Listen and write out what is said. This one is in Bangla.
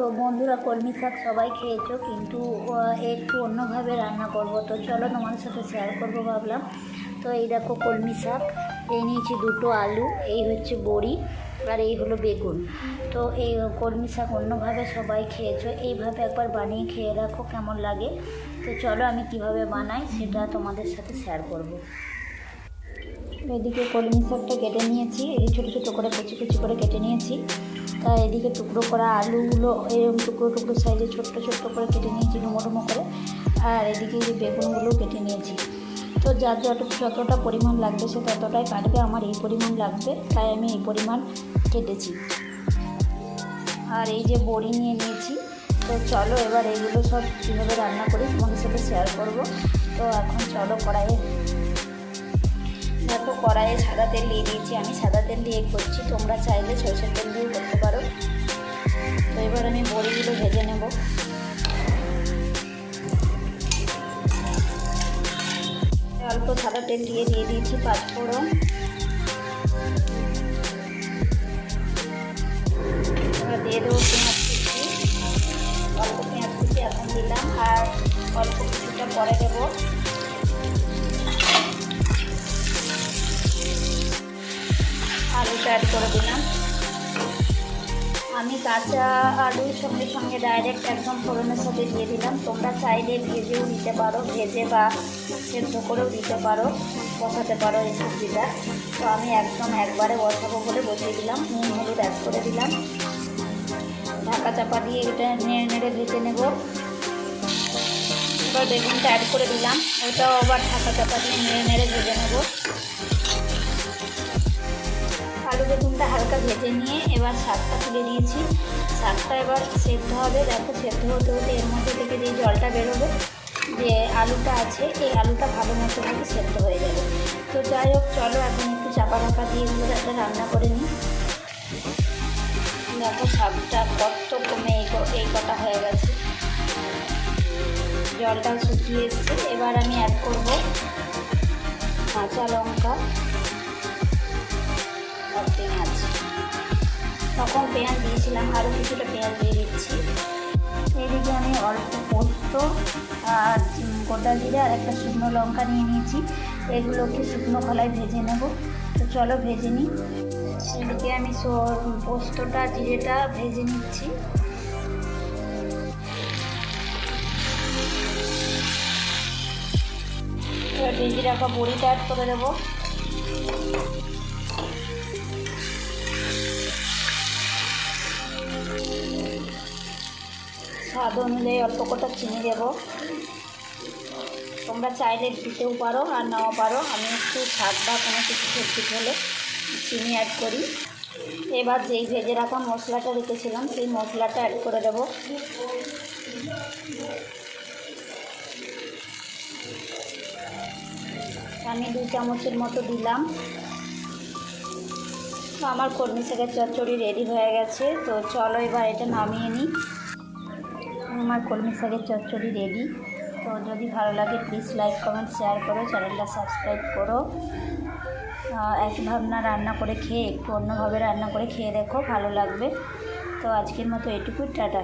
তো বন্ধুরা, কলমি শাক সবাই খেয়েছো, কিন্তু একটু অন্যভাবে রান্না করব। তো চলো তোমাদের সাথে শেয়ার করব ভাবলাম। তো এই দেখো কলমি শাক, এই নিয়েছি দুটো আলু, এই হচ্ছে বড়ি, আর এই হলো বেগুন। তো এই কলমি শাক অন্যভাবে সবাই খেয়েছো, এইভাবে একবার বানিয়ে খেয়ে রাখো কেমন লাগে। তো চলো আমি কীভাবে বানাই সেটা তোমাদের সাথে শেয়ার করব। এদিকে কলমি শাকটা কেটে নিয়েছি, এই ছোটো ছোটো করে কুচি কুচি করে কেটে নিয়েছি। তা এদিকে টুকরো করা আলুগুলো এরকম টুকরো টুকরো সাইজে ছোট্ট ছোট্ট করে কেটে নিয়েছি ডুমো ডুমো করে। আর এদিকে যে বেগুনগুলো কেটে নিয়েছি। তো যার যত যতটা পরিমাণ লাগবে সে ততটাই কাটবে আমার এই পরিমাণ লাগবে, তাই আমি এই পরিমাণ কেটেছি। আর এই যে বড়ি নিয়ে নিয়েছি, তো চলো এবার এইগুলো সব কীভাবে রান্না করি তোমাদের সাথে শেয়ার করব। তো এখন চলো কড়াইয়ে দেখো কড়াইয়ে সাদা তেল দিয়ে দিয়েছি, আমি সাদা তেল দিয়ে করছি। তোমরা চাইলে সরষের তেল দিয়েও করতে পারো। তো এবার আমি বড়িগুলো ভেজে নেব। অল্প সাদা তেল দিয়ে দিয়ে দিয়েছি পাঁচফোড়ন। দিয়ে দেবো পেঁয়াজ কুচি। অল্প পেঁয়াজ কুচি এখন দিলাম, আর অল্প কিছুটা পরে দেবো। অ্যাড করে দিলাম। আমি কাঁচা আলুর সঙ্গে সঙ্গে ডাইরেক্ট একদম ফোড়নের সাথে দিয়ে দিলাম। তোমরা চাইলে ভেজেও দিতে পারো, ভেজে বা সেদ্ধ করেও দিতে পারো, বসাতে পারো এই সবজিটা। তো আমি একদম একবারে বসাবো বলে বসিয়ে দিলাম, নুন, হলুদ অ্যাড করে দিলাম। ঢাকা চাপা দিয়ে এটা নেড়ে নেড়ে ভেজে নেব। এবার বেগুনটা অ্যাড করে দিলাম। ওটাও আবার ঢাকা চাপা দিয়ে নেড়ে নেড়ে ভেজে নেব। আলু বেগুনটা হালকা ভেজে নিয়ে এবার শাকটা তুলে নিয়েছি শাকটা এবার সেদ্ধ হবে। দেখো, সেদ্ধ হতে হতে এর মধ্যে থেকে যে জলটা বেরোবে, যে আলুটা আছে, এই আলুটা ভালো মতো থেকে সেদ্ধ হয়ে যাবে। তো যাই হোক, চলো এখন একটু চাপা ঢাকা দিয়ে এগুলো একটা রান্না করে নিই। দেখো, শাকটা কত কমে এই এই কটা হয়ে গেছে। জলটা শুকিয়ে এসছে। এবার আমি অ্যাড করব কাঁচা লঙ্কা। পেঁয়াজ তখন পেঁয়াজ দিয়েছিলাম আরও কিছুটা পেঁয়াজ দিয়ে দিচ্ছি। এইদিকে আমি অল্প পোস্ত আর গোটা জিরে আর একটা শুকনো লঙ্কা নিয়ে নিয়েছি। এগুলোকে শুকনো খোলায় ভেজে নেব। তো চলো ভেজে নিই। এদিকে আমি পোস্তটা, জিরেটা ভেজে নিচ্ছি। ভেজে রাখা বড়িটা অ্যাড করে দেবো। স্বাদ অনুযায়ী অল্প কটা চিনি দেবো। তোমরা চাইলে দিতেও পারো আর নাও পারো। আমি একটু শাক বা কোনো কিছু সবজি হলে চিনি অ্যাড করি। এবার যেই ভেজে রাখা মশলাটা রেখেছিলাম, সেই মশলাটা অ্যাড করে দেবো। আমি দু চামচের মতো দিলাম। আমার কর্মী শাকের চচ্চড়ি রেডি হয়ে গেছে, তো চলো এবার এটা নামিয়ে নিই। আমার কলমি শাকের চচ্চড়ি রেডি তো যদি ভালো লাগে প্লিজ লাইক কমেন্ট শেয়ার করো চ্যানেলটা সাবস্ক্রাইব করো। একই এক ভাবনা রান্না করে খেয়ে, একটু অন্যভাবে রান্না করে খেয়ে দেখো, ভালো লাগবে। তো আজকের মতো এটুকুই, টাটা।